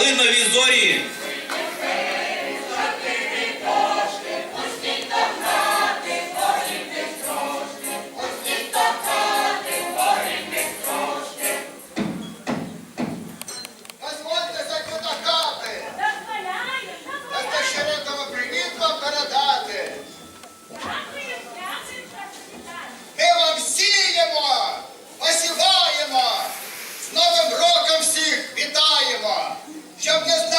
Калинові зорі. She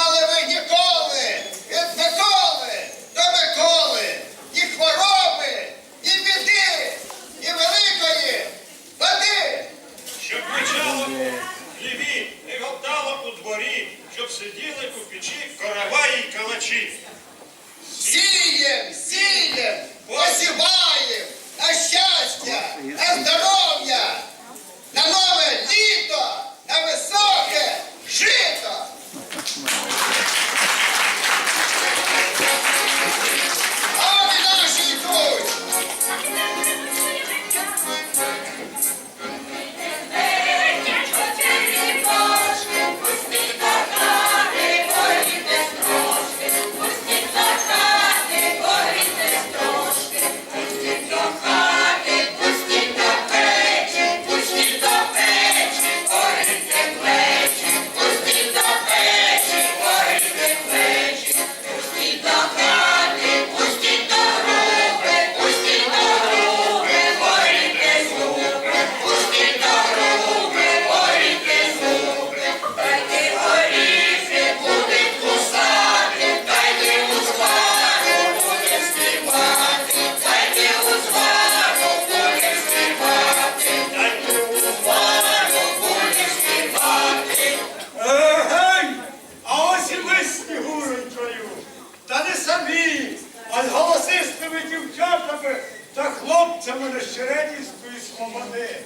а з голосистими дівчатами та хлопцями Решчередівської свободи.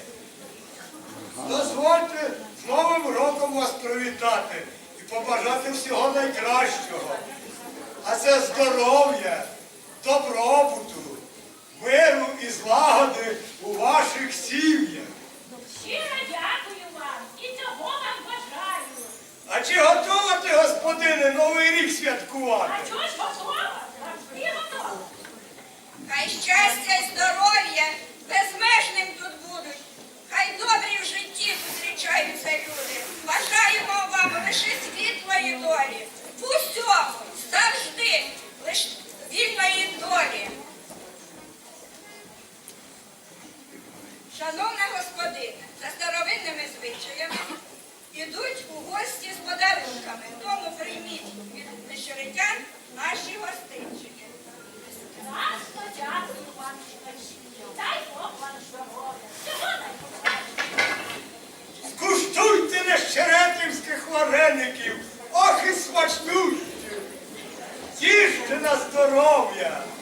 Дозвольте з Новим роком вас привітати і побажати всього найкращого. А це здоров'я, добробуту, миру і злагоди у ваших сім'ях. Щиро дякую вам і цього вам бажаю. А чи готова ти, господине, новий рік святкувати? А чого ж готова? Хай щастя і здоров'я безмежним тут будуть. Хай добрі в житті зустрічаються люди. Бажаємо вам лише світлої долі. В усьому завжди лише вільної долі. Шановна господина, за старовинними звичаями ідуть у гості з подарунками. Тому прийміть від вечеритян Здоров'я!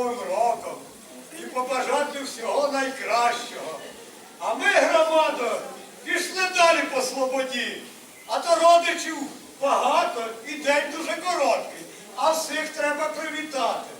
Новим роком і побажати всього найкращого. А ми, громада, пішли далі по свободі, а то родичів багато і день дуже короткий, а всіх треба привітати.